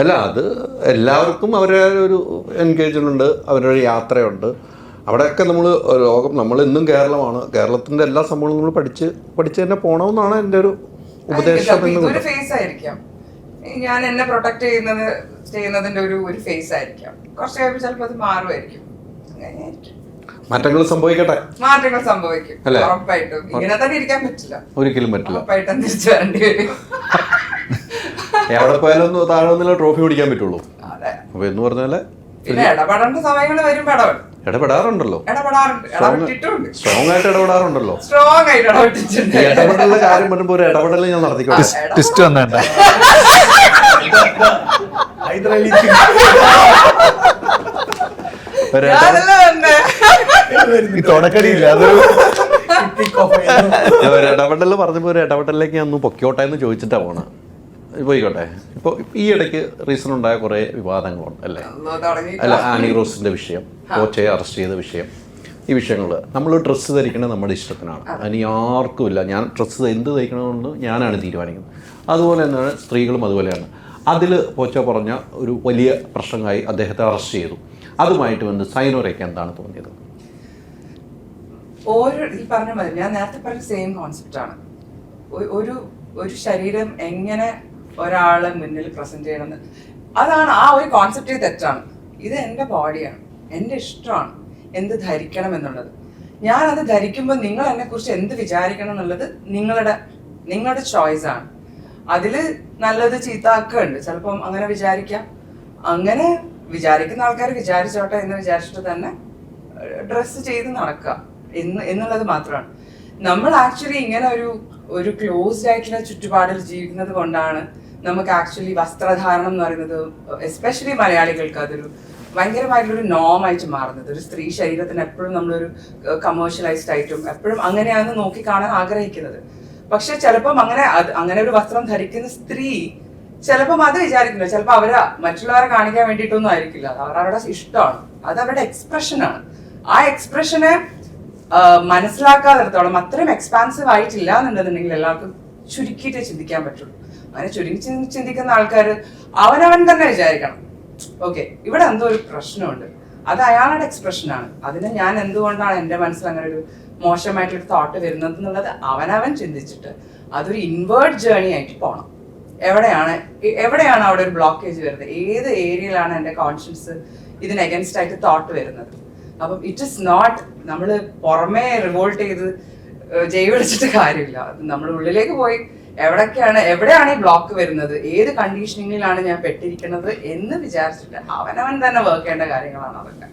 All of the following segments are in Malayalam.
അല്ല അത് എല്ലാവർക്കും അവരുടെ ഒരു എൻഗേജ്മെന്റ് ഉണ്ട് അവരുടെ യാത്രയുണ്ട്. അവിടെയൊക്കെ നമ്മൾ ലോകം നമ്മൾ ഇന്നും കേരളമാണ്. കേരളത്തിന്റെ എല്ലാ സംഭവങ്ങളും നമ്മൾ പഠിച്ച് പഠിച്ച് തന്നെ പോകണമെന്നാണ് എന്റെ ഒരു ഉപദേശം എന്ന് ഫേസ് ആയിരിക്കാം. ഞാൻ എന്നെ പ്രൊട്ടക്ട് ചെയ്യുന്നത് ചെയ്യുന്നതിന്റെ ഒരു ഒരു ഫേസ് ആയിരിക്കാം. കുറച്ച് കഴിയുമ്പോൾ ചിലപ്പോൾ അത് മാറുമായിരിക്കും. അങ്ങനെയായിരിക്കും മാറ്റങ്ങൾ സംഭവിക്കട്ടെ? മാറ്റങ്ങൾ സംഭവിക്കും? ഉറപ്പായിട്ടും. ഇങ്ങനെ തന്നെ ഇരിക്കാൻ പറ്റില്ല. ഒരിക്കലും പറ്റില്ല. ഉറപ്പായിട്ടും തിരിച്ചു വരേണ്ടി വരും. എവിടെ പോയാലും താഴെ നിന്നുള്ള ട്രോഫി പിടിക്കാൻ പറ്റുള്ളൂ. അതെ. അപ്പോൾ എന്ന് പറഞ്ഞാൽ പിന്നെ ഇടപെടേണ്ട സമയങ്ങൾ വരുമ്പോ ഇടപെടും. ഇടപെടാറുണ്ടല്ലോ. സ്ട്രോങ് ആയിട്ട് ഇടപെടാറുണ്ടല്ലോ. സ്ട്രോങ് ആയിട്ട് ഇടപെട്ടിട്ടുണ്ട്. ഈ ഇടപെടലിന്റെ കാര്യം വരുമ്പോൾ ഒരു ഇടപെടൽ ഞാൻ നടത്തിക്കോട്ടെ വന്നേണ്ട. ഈ തുടക്കടിയില്ല അതൊരു ഒരു ഇടപെടൽ പറഞ്ഞപ്പോ ഒരു ഇടപെടലിലേക്ക് ഞാൻ ഒന്ന് പൊക്കോട്ടെ എന്ന് ചോദിച്ചിട്ടാ പോണ. പോയിക്കോട്ടെ. ഇപ്പോൾ ഈ ഇടയ്ക്ക് റീസൺ ഉണ്ടായ കുറേ വിവാദങ്ങളുണ്ട് അല്ലേ? അല്ലോ, ആനി റോസിന്റെ വിഷയം കോച്ചയെ അറസ്റ്റ് ചെയ്ത വിഷയം ഈ വിഷയങ്ങൾ നമ്മൾ ഡ്രസ്സ് ധരിക്കണത് നമ്മുടെ ഇഷ്ടത്തിനാണ്. അതിന് ആർക്കുമില്ല. ഞാൻ ഡ്രസ്സ് എന്ത് ധരിക്കണമെന്ന് ഞാനാണ് തീരുമാനിക്കുന്നത്. അതുപോലെ തന്നെയാണ് സ്ത്രീകളും അതുപോലെയാണ്. അതിൽ പോച്ച പറഞ്ഞ ഒരു വലിയ പ്രശ്നമായി അദ്ദേഹത്തെ അറസ്റ്റ് ചെയ്തു. അതുമായിട്ട് വന്ന് സൈനോരയ്ക്ക് എന്താണ് തോന്നിയത്? ഓരോ ഈ പറഞ്ഞ ഞാൻ നേരത്തെ പറഞ്ഞ സെയിം കോൺസെപ്റ്റ് ആണ്. ഒരു ഒരു ശരീരം എങ്ങനെ ഒരാളെ മുന്നിൽ പ്രസന്റ് ചെയ്യണമെന്ന്. അതാണ് ആ ഒരു കോൺസെപ്റ്റ് തെറ്റാണ്. ഇത് എന്റെ ബോഡിയാണ് എന്റെ ഇഷ്ടമാണ് എന്ത് ധരിക്കണം എന്നുള്ളത്. ഞാൻ അത് ധരിക്കുമ്പോൾ നിങ്ങൾ എന്നെ കുറിച്ച് എന്ത് വിചാരിക്കണം എന്നുള്ളത് നിങ്ങളുടെ നിങ്ങളുടെ ചോയ്സ് ആണ്. അതിൽ നല്ലത് ചീത്ത ഒക്കെ ഉണ്ട് ചിലപ്പം അങ്ങനെ വിചാരിക്കാം. അങ്ങനെ വിചാരിക്കുന്ന ആൾക്കാർ വിചാരിച്ചോട്ടെ എന്ന് വിചാരിച്ചിട്ട് തന്നെ ഡ്രസ്സ് ചെയ്ത് നടക്കുക എന്ന് എന്നുള്ളത് മാത്രമാണ്. നമ്മൾ ആക്ച്വലി ഇങ്ങനെ ഒരു ഒരു ക്ലോസ്ഡ് ആയിട്ടുള്ള ചുറ്റുപാടിൽ ജീവിക്കുന്നത് കൊണ്ടാണ് നമുക്ക് ആക്ച്വലി വസ്ത്രധാരണം എന്ന് പറയുന്നത് എസ്പെഷ്യലി മലയാളികൾക്ക് അതൊരു ഭയങ്കരമായിട്ടുള്ളൊരു നോം ആയിട്ട് മാറുന്നത്. ഒരു സ്ത്രീ ശരീരത്തിന് എപ്പോഴും നമ്മളൊരു കമേഴ്ഷ്യലൈസ്ഡ് ആയിട്ടും എപ്പോഴും അങ്ങനെയാണ് നോക്കി കാണാൻ ആഗ്രഹിക്കുന്നത്. പക്ഷെ ചിലപ്പം അങ്ങനെ അങ്ങനെ ഒരു വസ്ത്രം ധരിക്കുന്ന സ്ത്രീ ചിലപ്പം അത് വിചാരിക്കില്ല. ചിലപ്പോൾ അവരെ മറ്റുള്ളവരെ കാണിക്കാൻ വേണ്ടിയിട്ടൊന്നും ആയിരിക്കില്ല. അത് അവരവരുടെ ഇഷ്ടമാണ്. അത് അവരുടെ എക്സ്പ്രഷനാണ് ആ എക്സ്പ്രഷനെ മനസ്സിലാക്കാതിടത്തോളം അത്രയും എക്സ്പാൻസീവ് ആയിട്ടില്ല എന്നുണ്ടെന്നുണ്ടെങ്കിൽ എല്ലാവർക്കും ചുരുക്കിയിട്ടേ ചിന്തിക്കാൻ പറ്റുള്ളൂ. അങ്ങനെ ചുരുങ്ങി ചിന്തി- ചിന്തിക്കുന്ന ആൾക്കാർ അവനവൻ തന്നെ വിചാരിക്കണം. ഓക്കെ ഇവിടെ എന്തോ ഒരു പ്രശ്നമുണ്ട്. അത് അയാളുടെ എക്സ്പ്രഷനാണ് അതിന് ഞാൻ എന്തുകൊണ്ടാണ് എന്റെ മനസ്സിൽ അങ്ങനെ ഒരു മോശമായിട്ടൊരു തോട്ട് വരുന്നത് എന്നുള്ളത് അവനവൻ ചിന്തിച്ചിട്ട് അതൊരു ഇൻവേർഡ് ജേണി ആയിട്ട് പോകണം എവിടെയാണ് എവിടെയാണ് അവിടെ ഒരു ബ്ലോക്കേജ് വരുന്നത്? ഏത് ഏരിയയിലാണ് എന്റെ കോൺഷ്യൻസ് ഇതിന് അഗൻസ്റ്റ് ആയിട്ട് തോട്ട് വരുന്നത്? അപ്പം ഇറ്റ് ഇസ് നോട്ട് നമ്മൾ പുറമേ റിവോൾട്ട് ചെയ്ത് വിളിച്ചിട്ട് കാര്യമില്ല. നമ്മൾ ഉള്ളിലേക്ക് പോയി. എവിടൊക്കെയാണ് എവിടെയാണ് ഈ ബ്ലോക്ക് വരുന്നത്? ഏത് കണ്ടീഷനിങ്ങിലാണ് ഞാൻ പെട്ടിരിക്കുന്നത് എന്ന് വിചാരിച്ചിട്ട് അവനവൻ തന്നെ വർക്ക് ചെയ്യേണ്ട കാര്യങ്ങളാണ് അതൊക്കെ.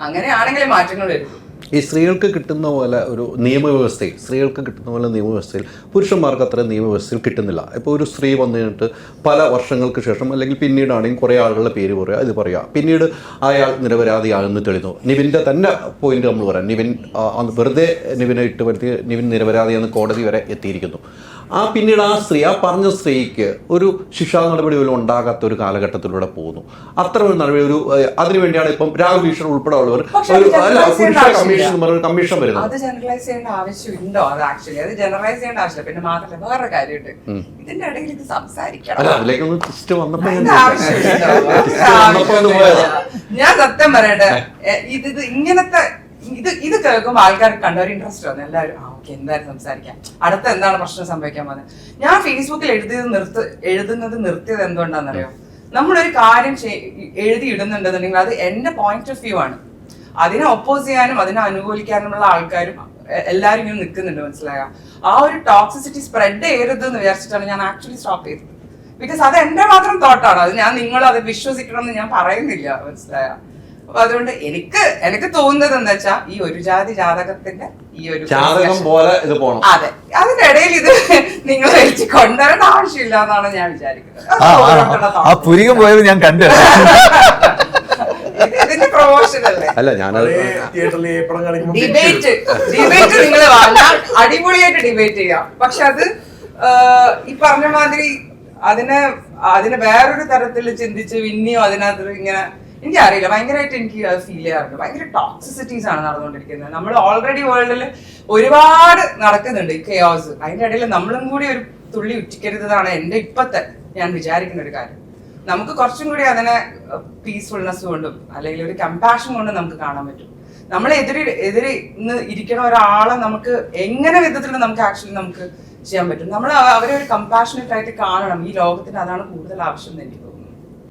അങ്ങനെയാണെങ്കിലേ മാറ്റങ്ങൾ വരും. ഈ സ്ത്രീകൾക്ക് കിട്ടുന്ന പോലെ ഒരു നിയമവ്യവസ്ഥയിൽ സ്ത്രീകൾക്ക് കിട്ടുന്ന പോലെ നിയമവ്യവസ്ഥയിൽ പുരുഷന്മാർക്ക് അത്ര നിയമവ്യവസ്ഥയിൽ കിട്ടുന്നില്ല. ഇപ്പോൾ ഒരു സ്ത്രീ വന്നിട്ട് പല വർഷങ്ങൾക്ക് ശേഷം അല്ലെങ്കിൽ പിന്നീടാണെങ്കിൽ കുറേ ആളുകളുടെ പേര് പറയുക ഇത് പറയുക. പിന്നീട് അയാൾ നിരപരാധിയാകുന്നു തെളിഞ്ഞു നിവിന്റെ തന്നെ പോയിന്റ് നമ്മൾ പറയാം. നിവിൻ വെറുതെ നിവിനെ ഇട്ട് വരുത്തി നിവിൻ നിരപരാധിയെന്ന് കോടതി വരെ എത്തിയിരിക്കുന്നു. ആ പിന്നീട് ആ സ്ത്രീ ആ പറഞ്ഞ സ്ത്രീക്ക് ഒരു ശിക്ഷാ നടപടി പോലും ഉണ്ടാകാത്ത ഒരു കാലഘട്ടത്തിലൂടെ പോകുന്നു. അത്ര ഒരു നടപടി ഒരു അതിനുവേണ്ടിയാണ് ഇപ്പം രാഹുൽ ഈശ്വർ ഉൾപ്പെടെ ഉള്ളവർ. കമ്മീഷൻ കമ്മീഷൻ വരുന്നത് അത് ജനറലൈസ് ചെയ്യേണ്ട ആവശ്യമുണ്ടോ അത് ആക്ച്വലി അത് ജനറലൈസ് ചെയ്യേണ്ട ആവശ്യമില്ല. പിന്നെ മാത്രമല്ല വേറെ കാര്യമുണ്ട്. ഇതിന്റെ ഇടയിൽ ഇത് സംസാരിക്കണം. അതിലേക്കൊന്ന് ട്വിസ്റ്റ് വന്നപ്പോ ഞാൻ സത്യം പറയട്ടെ ഇത് ഇങ്ങനത്തെ ഇത് ഇത് കേൾക്കുമ്പോൾ ആൾക്കാർക്ക് കണ്ടൊരു ഇൻട്രസ്റ്റ് വന്നു. എല്ലാവരും ആ ഓക്കെ എന്തായാലും സംസാരിക്കാം. അടുത്ത എന്താണ് പ്രശ്നം സംഭവിക്കാൻ പോകുന്നത്? ഞാൻ ഫേസ്ബുക്കിൽ എഴുതിയത് നിർത്ത് എഴുതുന്നത് നിർത്തിയത് എന്തുകൊണ്ടാണെന്നറിയോ? നമ്മളൊരു കാര്യം എഴുതി ഇടുന്നുണ്ടെന്നുണ്ടെങ്കിൽ അത് എന്റെ പോയിന്റ് ഓഫ് വ്യൂ ആണ്. അതിനെ ഒപ്പോസ് ചെയ്യാനും അതിനെ അനുകൂലിക്കാനുമുള്ള ആൾക്കാരും എല്ലാവരും ഇങ്ങനെ നിൽക്കുന്നുണ്ട് മനസ്സിലായ? ആ ഒരു ടോക്സിസിറ്റി സ്പ്രെഡ് ചെയ്യരുത് എന്ന് വിചാരിച്ചിട്ടാണ് ഞാൻ ആക്ച്വലി സ്റ്റോപ്പ് ചെയ്തത്. ബിക്കോസ് അത് എന്റെ മാത്രം തോട്ടാണ് അത് ഞാൻ നിങ്ങൾ അത് വിശ്വസിക്കണം എന്ന് ഞാൻ പറയുന്നില്ല മനസ്സിലായ? അപ്പൊ അതുകൊണ്ട് എനിക്ക് എനിക്ക് തോന്നുന്നത് എന്താ വെച്ചാ ഈ ഒരു ജാതി ജാതകത്തിന്റെ ഈ ഒരു ജാതകം പോലെ ഇത് പോണം. അതെ. അതിന്റെ ഇടയിൽ ഇത് നിങ്ങൾ വലിച്ച് കൊണ്ടുവരേണ്ട ആവശ്യമില്ല എന്നാണ് ഞാൻ വിചാരിക്കുന്നത്. ആ. പുരികം പോയത് ഞാൻ കണ്ടു ഇത് ഇതിന്റെ പ്രൊമോഷൻ അല്ലേ? അല്ല ഞാനത് തിയേറ്ററിൽ പടം കാണിക്കുമ്പോൾ ഡിബേറ്റ് ഡിബേറ്റ് നിങ്ങൾ അടിപൊളിയായിട്ട് ഡിബേറ്റ് ചെയ്യാം. പക്ഷെ അത് ഈ പറഞ്ഞ മാതിരി അതിനെ അതിനെ വേറൊരു തരത്തിൽ ചിന്തിച്ച് വിന്നിയോ അതിനകത്ത് ഇങ്ങനെ എനിക്കറിയില്ല. ഭയങ്കരമായിട്ട് എനിക്ക് അത് ഫീൽ ചെയ്യാറുണ്ട്. ഭയങ്കര ടോക്സിസിറ്റീസ് ആണ് നടന്നുകൊണ്ടിരിക്കുന്നത്. നമ്മൾ ഓൾറെഡി വേൾഡിൽ ഒരുപാട് നടക്കുന്നുണ്ട് ഈ കെയോസ് അതിന്റെ ഇടയിൽ നമ്മളും കൂടി ഒരു തുള്ളി ഉറ്റിക്കരുതാണ് എന്റെ ഇപ്പത്തെ ഞാൻ വിചാരിക്കുന്ന ഒരു കാര്യം. നമുക്ക് കുറച്ചും കൂടി അതിനെ പീസ്ഫുൾനെസ് കൊണ്ടും അല്ലെങ്കിൽ ഒരു കമ്പാഷൻ കൊണ്ടും നമുക്ക് കാണാൻ പറ്റും. നമ്മൾ എതിരെ എതിരെ ഇന്ന് ഇരിക്കണ ഒരാളെ നമുക്ക് എങ്ങനെ വിധത്തിൽ നമുക്ക് ആക്ച്വലി നമുക്ക് ചെയ്യാൻ പറ്റും? നമ്മൾ അവരെ ഒരു കമ്പാഷനറ്റ് ആയിട്ട് കാണണം. ഈ ലോകത്തിന് അതാണ് കൂടുതൽ ആവശ്യം എന്ന് എനിക്ക്